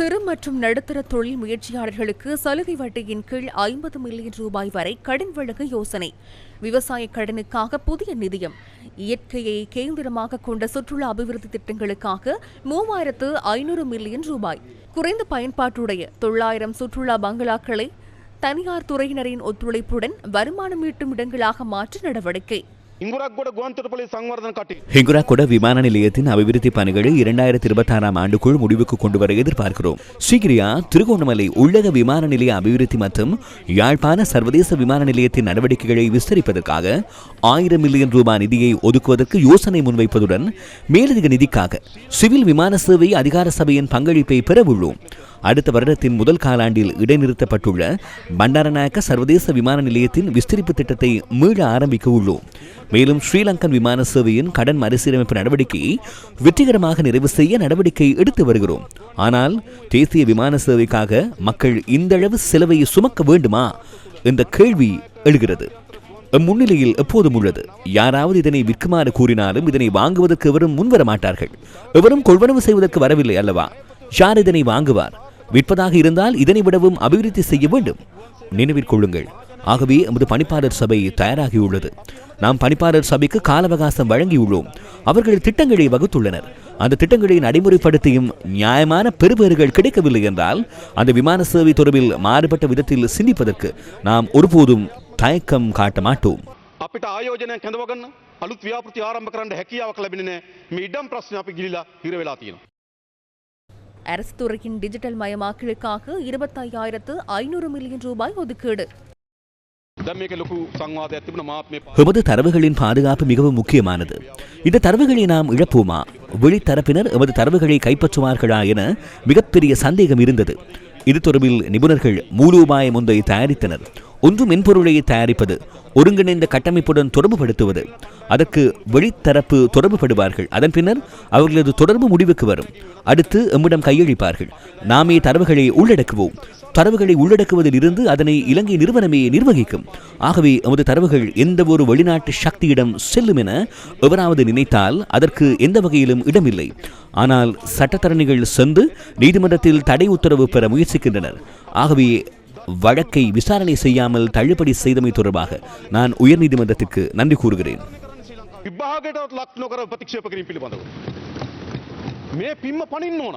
சிறு மற்றும் நடுத்தர தொழில் முயற்சியாளர்களுக்கு சலுகை வட்டியின் கீழ் ஐம்பது மில்லியன் ரூபாய் வரை கடன் வழங்க யோசனை. விவசாய கடனுக்காக புதிய நிதியம். இயற்கையை கேந்திரமாக கொண்ட சுற்றுலா அபிவிருத்தி திட்டங்களுக்காக மூவாயிரத்து ஐநூறு மில்லியன் ரூபாய். குறைந்த பயன்பாட்டுடைய தொள்ளாயிரம் சுற்றுலா பங்களாக்களை தனியார் துறையினரின் ஒத்துழைப்புடன் வருமானம் ஈட்டும் இடங்களாக மாற்ற நடவடிக்கை. ஹிங்குராக்கோட விமான நிலையத்தின் அபிவிருத்தி பணிகளை இரண்டாயிரத்தி இருபத்தி ஆறாம் ஆண்டுக்குள் முடிவுக்கு கொண்டு வர எதிர்பார்க்கிறோம். சீக்கிரியா திருகோணமலை உள்ளக விமான நிலைய அபிவிருத்தி மற்றும் யாழ்ப்பாண சர்வதேச விமான நிலையத்தின் நடவடிக்கைகளை விஸ்தரிப்பதற்காக ஆயிரம் மில்லியன் ரூபாய் நிதியை ஒதுக்குவதற்கு யோசனை முன்வைப்பதுடன் மேலதிக நிதிக்காக சிவில் விமான சேவை அதிகார சபையின் பங்களிப்பை பெறவுள்ளோம். அடுத்த வருடத்தின் முதல் காலாண்டில் இடைநிறுத்தப்பட்டுள்ள பண்டாரநாயக்க சர்வதேச விமான நிலையத்தின் விஸ்தரிப்பு திட்டத்தை மீள ஆரம்பிக்க உள்ளோம் மேலும் ஸ்ரீலங்கன் விமான சேவையின் கடன் மறுசீரமைப்பு நடவடிக்கையை வெற்றிகரமாக நிறைவு செய்ய நடவடிக்கை எடுத்து வருகிறோம். ஆனால் தேசிய விமான சேவைக்காக மக்கள் இந்தளவு செலவை சுமக்க வேண்டுமா? என்ற கேள்வி எழுகிறது. முன்னிலையில் எப்போதும் உள்ளது. யாராவது இதனை விற்குமாறு கூறினாலும் இதனை வாங்குவதற்கு எவரும் முன்வர மாட்டார்கள். எவரும் கொள்வனவு செய்வதற்கு வரவில்லை அல்லவா? யார் இதனை வாங்குவார்? விற்பதாக இருந்தால் இதனை விடவும் அபிவிருத்தி செய்ய வேண்டும். நினைவில் கொள்ளுங்கள். ஆகவே எமது பணிப்பாளர் சபை தயாராகியுள்ளது நாம் பணிப்பாளர் சபைக்கு கால அவகாசம் வழங்கியுள்ளோம் அவர்கள் திட்டங்களை வகுத்துள்ளனர் அந்த திட்டங்களை நடைமுறைப்படுத்தியும் நியாயமான பெறுபேறுகள் கிடைக்கவில்லை என்றால் அந்த விமான சேவை தொடர்பில் மாறுபட்ட விதத்தில் சிந்திப்பதற்கு நாம் ஒருபோதும் தயக்கம் காட்ட மாட்டோம் අපිට ආයෝජනය කැඳවගන්න අලුත් ව්‍යාපෘති ආරම්භ කරන්න හැකියාවක් ලැබෙන්නේ නැහැ. මේ ඉඩම් ප්‍රශ්න අපි ගිලිලා හිර වෙලා තියෙනවා. அரசு துறையின் டிஜிட்டல் மயமாக்கலுக்காக இருபத்தையாயிரத்து ஐநூறு மில்லியன் ரூபாய் ஒதுக்கீடு எமது தரவுகளின் பாதுகாப்பு மிகவும் முக்கியமானது. இந்த தரவுகளை நாம் இழப்போமா? வெளித்தரப்பினர் எமது தரவுகளை கைப்பற்றுவார்களா என மிகப்பெரிய சந்தேகம் இருந்தது. இது தொடர்பில் நிபுணர்கள் மூலோபாயம் ஒன்றை தயாரித்தனர். ஒன்று மென்பொருளை தயாரிப்பது ஒருங்கிணைந்த கட்டமைப்புடன் தொடர்புபடுத்துவது. அதற்கு வெளித்தரப்பு தொடர்புபடுவார்கள். அதன் பின்னர் அவர்களது தொடர்பு முடிவுக்கு வரும். அடுத்து எம்மிடம் கையளிப்பார்கள். நாமே தரவுகளை உள்ளடக்குவோம். தரவுகளை உள்ளடக்குவதில் இருந்து அதனை இலங்கை நிறுவனமே நிர்வகிக்கும் ஆகவே எமது தரவுகள் எந்த ஒரு வெளிநாட்டு சக்தியிடம் செல்லும் என எவராவது நினைத்தால் அதற்கு எந்த வகையிலும் இடமில்லை ஆனால் சட்டத்தரணிகள் சென்று நீதிமன்றத்தில் தடை உத்தரவு பெற முயற்சிக்கின்றனர் ஆகவே வழக்கை விசாரணை செய்யாமல் தள்ளுபடி செய்தமை தொடர்பாக நான் உயர்நீதிமன்றத்திற்கு நன்றி கூறுகிறேன் විභාගයටවත් ලක් නොකර ප්‍රතික්ෂේප කිරීම පිළිබඳව. මේ පිම්ම පනින්න ඕන.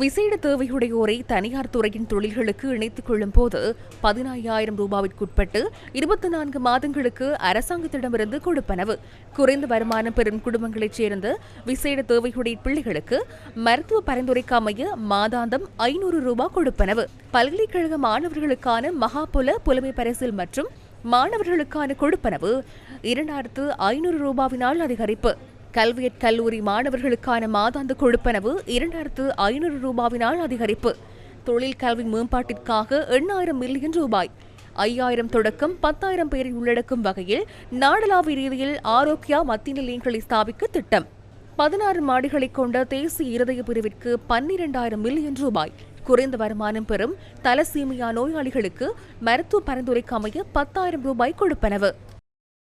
விசேட தேவையுடையோரை தனியார் துறையின் தொழில்களுக்கு இணைத்துக் கொள்ளும் போது பதினாயிரம் ரூபாவிற்குட்பட்டு இருபத்தி நான்கு மாதங்களுக்கு அரசாங்கத்திடமிருந்து கொடுப்பனவு. குறைந்த வருமானம் பெறும் குடும்பங்களைச் சேர்ந்த விசேட தேவையுடைய பிள்ளைகளுக்கு மருத்துவ பரிந்துரைக்கு அமைய மாதாந்தம் ஐநூறு ரூபாய் கொடுப்பனவு. பல்கலைக்கழக மாணவர்களுக்கான மகாபுல புலமை பரிசில் மற்றும் மாணவர்களுக்கான கொடுப்பனவு இரண்டாயிரத்து ஐநூறு ரூபாவினால் அதிகரிப்பு. கல்வியற் கல்லூரி மாணவர்களுக்கான மாதாந்த கொடுப்பனவு இரண்டாயிரத்து ஐநூறு ரூபாவினால் அதிகரிப்பு. தொழில் கல்வி மேம்பாட்டிற்காக எண்ணாயிரம் மில்லியன் ரூபாய். ஐயாயிரம் தொடக்கம் பத்தாயிரம் பேரை உள்ளடக்கும் வகையில் நாடளாவிய ரீதியில் ஆரோக்கியா மத்திய நிலையங்களை ஸ்தாபிக்க திட்டம். பதினாறு மாடிகளை கொண்ட தேசிய இருதய பிரிவிற்கு பன்னிரண்டாயிரம் மில்லியன் ரூபாய். குறைந்த வருமானம் பெறும் தலசீமியா நோயாளிகளுக்கு மருத்துவ பரிந்துரைக்கு அமைய பத்தாயிரம் ரூபாய் கொடுப்பனவு.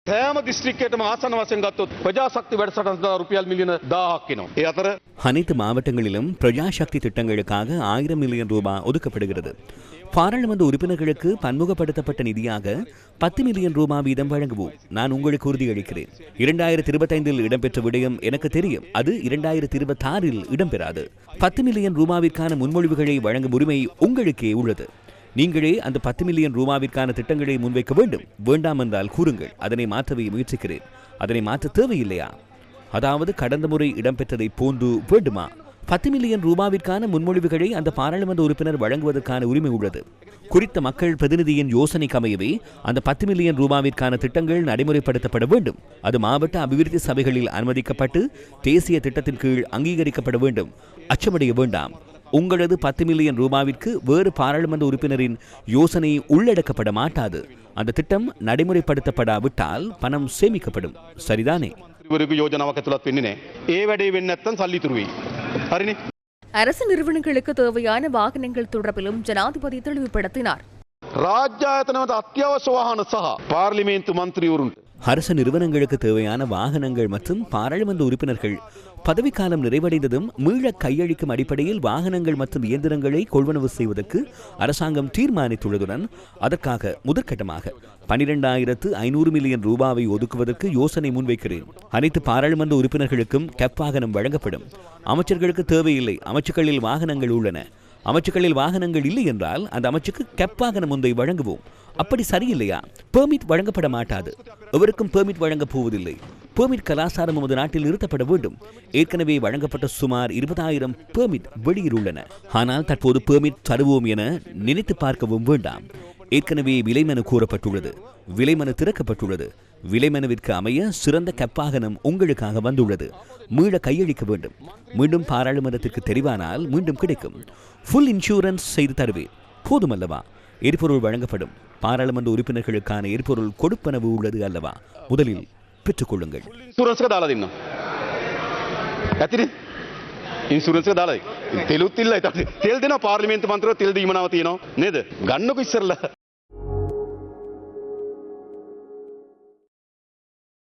සෑම දිස්ත්‍රික්කයටම ආසන වශයෙන් ගත්තොත් ප්‍රජාශක්ති වැඩසටහන සඳහා රුපියල් මිලියන 1000ක් එනවා. ඒ අතර அனைத்து மாவட்டங்களிலும் பிரஜா சக்தி திட்டங்களுக்காக ஆயிரம் மில்லியன் ரூபாய் ஒதுக்கப்படுகிறது பாராளுமன்ற உறுப்பினர்களுக்கு பன்முகப்படுத்தப்பட்ட நிதியாக பத்து மில்லியன் ரூபாய் வீதம் வழங்குவோம் நான் உங்களுக்கு உறுதியளிக்கிறேன் இரண்டாயிரத்தி இருபத்தைந்தில் இடம்பெற்ற விடயம் எனக்கு தெரியும் அது இரண்டாயிரத்தி இருபத்தாறில் இடம்பெறாது பத்து மில்லியன் ரூபாவிற்கான முன்மொழிவுகளை வழங்கும் உரிமை உங்களுக்கே உள்ளது நீங்களே அந்த பத்து மில்லியன் ரூபாவிற்கான திட்டங்களை முன்வைக்க வேண்டும். வேண்டாம் என்றால் கூறுங்கள். அதனை மாற்றவே முயற்சிக்கிறேன். அதனை மாற்ற தேவையில்லையா? அதாவது கடந்த முறை இடம்பெற்றதை போன்று வேண்டுமா? பத்து மில்லியன் ரூபாவிற்கான முன்மொழிவுகளை அந்த பாராளுமன்ற உறுப்பினர் வழங்குவதற்கான உரிமை உள்ளது. குறித்த மக்கள் பிரதிநிதியின் யோசனை அமையவே அந்த பத்து மில்லியன் ரூபாவிற்கான திட்டங்கள் நடைமுறைப்படுத்தப்பட வேண்டும். அது மாவட்ட அபிவிருத்தி சபைகளில் அனுமதிக்கப்பட்டு தேசிய திட்டத்தின் கீழ் அங்கீகரிக்கப்பட வேண்டும். அச்சமடைய வேண்டாம். உங்களது பத்து மில்லியன் ரூபாவிற்கு வேறு பாராளுமன்ற உறுப்பினரின் யோசனை உள்ளடக்கப்பட மாட்டாது அந்த திட்டம் நடைமுறைப்படுத்தப்படாவிட்டால் பணம் சேமிக்கப்படும். சரிதானே? அரசு நிறுவனங்களுக்கு தேவையான வாகனங்கள் தொடர்பிலும் ஜனாதிபதி தெளிவுபடுத்தினார். ராஜாயத்தனவாத அத்தியாவசிய வாகன சக பார்லிமெண்ட் மந்திரி அரசு நிறுவனங்களுக்கு தேவையான வாகனங்கள் மற்றும் பாராளுமன்ற உறுப்பினர்கள். பதவிக்காலம் நிறைவடைந்ததும் மீள கையளிக்கும் அடிப்படையில் வாகனங்கள் மற்றும் இயந்திரங்களை கொள்வனவு செய்வதற்கு அரசாங்கம் தீர்மானித்துள்ளதுடன் அதற்காக முதற்கட்டமாக பனிரெண்டாயிரத்து ஐநூறு மில்லியன் ரூபாவை ஒதுக்குவதற்கு யோசனை முன்வைக்கிறேன். அனைத்து பாராளுமன்ற உறுப்பினர்களுக்கும் கெப் வாகனம் வழங்கப்படும். அமைச்சர்களுக்கு தேவையில்லை. அமைச்சுக்களில் வாகனங்கள் உள்ளன. அமைச்சுக்களில் வாகனங்கள் இல்லை என்றால் அந்த அமைச்சுக்கு கெப் வாகனம் ஒன்றை வழங்குவோம். அப்படி சரியில்லையா? பெர்மிட் வழங்கப்பட மாட்டாது. எவருக்கும் பெர்மிட் வழங்கப் போவதில்லை. பெர்மிட் கலாச்சாரம் நமது நாட்டில் நிறுத்தப்பட வேண்டும். ஏற்கனவே வழங்கப்பட்ட சுமார் இருபதாயிரம் பெர்மிட் வெளியில் உள்ளன. ஆனால் தற்போது பெர்மிட் தருவோம் என நினைத்து பார்க்கவும் வேண்டாம். ஏற்கனவே விலைமனு கூறப்பட்டுள்ளது விலைமனு திறக்கப்பட்டுள்ளது விலைமனுவிற்கு அமைய சிறந்த கப்பாகனம் உங்களுக்காக வந்துள்ளது மீள கையளிக்க வேண்டும் மீண்டும் பாராளுமன்றத்திற்கு தெரிவானால் மீண்டும் கிடைக்கும் ஃபுல் இன்சூரன்ஸ் செய்து தருவேன் போதுமல்லவா எரிபொருள் வழங்கப்படும் பாராளுமன்ற உறுப்பினர்களுக்கான எரிபொருள் கொடுப்பனவு உள்ளது அல்லவா முதலில் பெற்றுக்கொள்ளுங்கள் ඉන්සුරන්ස්ක දාලා දෙන්න. ඇතින ඉන්සුරන්ස්ක දාලා තෙලුත් ඉල්ල තෙල් දෙන පාර්ලිමේන්තු මන්ත්‍රව තෙල් දීමනාව තියෙනවා නේද ගන්නක ඉස්සරලා